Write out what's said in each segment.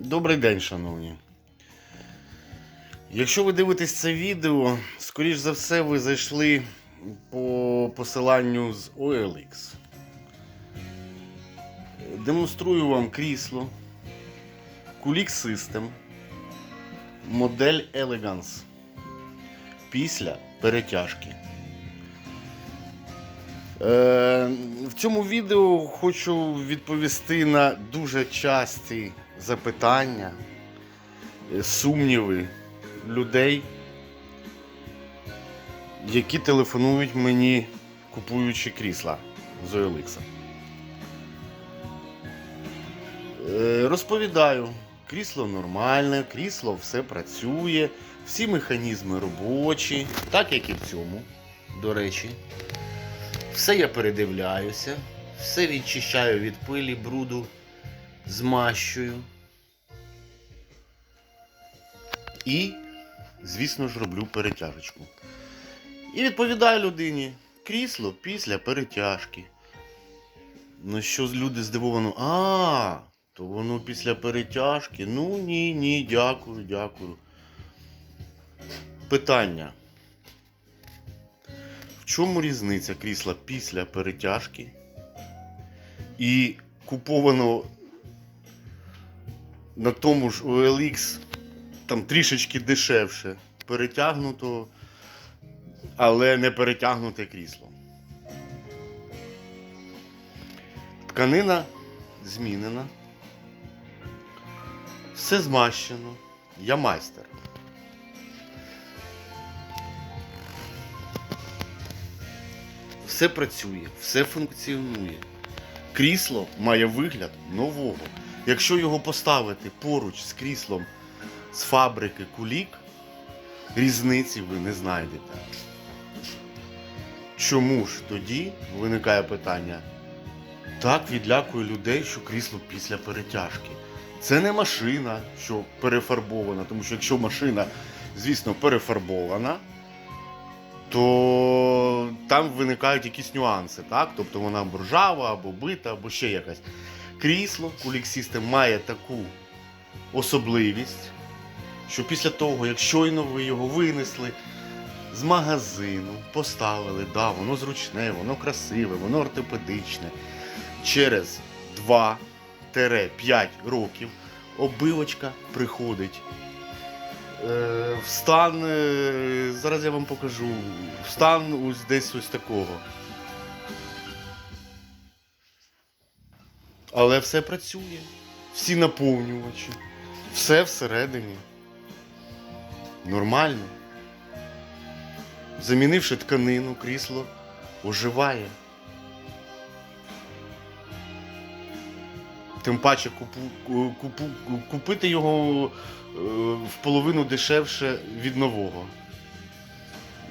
Добрий день, шановні. Якщо ви дивитесь це відео, скоріш за все, ви зайшли по посиланню з OLX. Демонструю вам крісло Kulik System модель Elegance після перетяжки. Е, в цьому відео хочу відповісти на дуже часті запитання, е, сумніви людей, які телефонують мені, купуючи крісла з OLX. Е, Розповідаю, крісло нормальне, крісло все працює, всі механізми робочі, так як і в цьому, до речі. Все я передивляюся, все відчищаю від пилі, бруду, змащую. І, звісно ж, роблю перетяжечку. І відповідаю людині: крісло після перетяжки. Ну що люди здивовано? А, то воно після перетяжки. Ну ні, ні, дякую, дякую. Питання. В чому різниця крісла після перетяжки і купованого на тому ж OLX там трішечки дешевше перетягнутого, але не перетягнуте крісло. Тканина змінена. Все змащено. Я майстер. Все працює, все функціонує. Крісло має вигляд нового. Якщо його поставити поруч з кріслом з фабрики Кулік, різниці ви не знайдете. Чому ж тоді виникає питання? Так відлякує людей, що крісло після перетяжки. Це не машина, що перефарбована, тому що якщо машина, звісно, перефарбована, то там виникають якісь нюанси, так? Тобто вона ржава, або бита, або ще якась. Крісло System має таку особливість, що після того, як щойно ви його винесли з магазину, поставили, да, воно зручне, воно красиве, воно ортопедичне. Через 2-5 років обивочка приходить е, в стан, е, зараз я вам покажу, в стан ось десь ось такого. Але все працює. Всі наповнювачі, все всередині. Нормально. Замінивши тканину, крісло оживає. Тим паче купу, купу, купити його е, в половину дешевше від нового.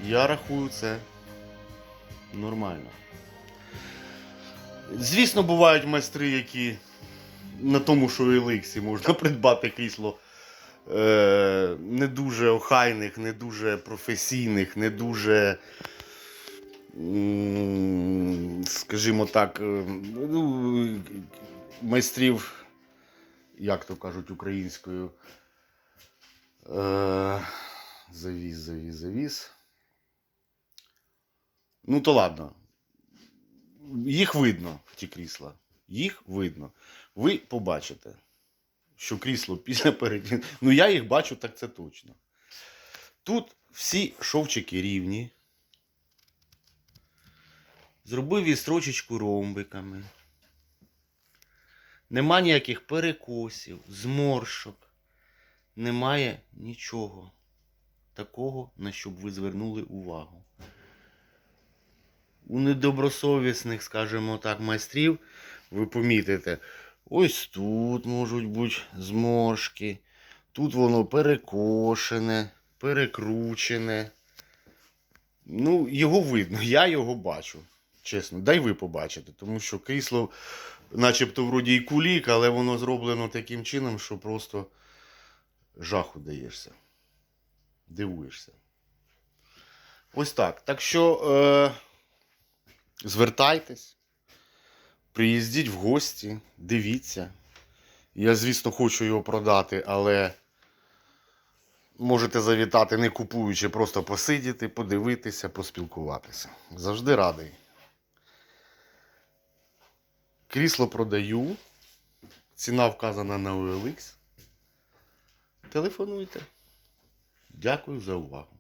Я рахую це нормально. Звісно, бувають майстри, які на тому, що Еликсі можна придбати крісло е, не дуже охайних, не дуже професійних, не дуже, скажімо так, е, ну, майстрів, як то кажуть українською. Е, завіз, завіз, завіз. Ну, то ладно. Їх видно, ті крісла. Їх видно. Ви побачите, що крісло після перед... Ну, я їх бачу, так це точно. Тут всі шовчики рівні. Зробив відстрочечку ромбиками. Нема ніяких перекосів, зморшок. Немає нічого такого, на що б ви звернули увагу. У недобросовісних, скажімо так, майстрів ви помітите, ось тут можуть бути зморшки, тут воно перекошене, перекручене. Ну, його видно, я його бачу. Чесно, дай ви побачите, тому що крісло, начебто, вроді і кулік, але воно зроблено таким чином, що просто жаху даєшся. Дивуєшся. Ось так. Так що е, звертайтесь, приїздіть в гості, дивіться. Я, звісно, хочу його продати, але можете завітати, не купуючи, просто посидіти, подивитися, поспілкуватися. Завжди радий. Крісло продаю. Ціна вказана на OLX. Телефонуйте. Дякую за увагу.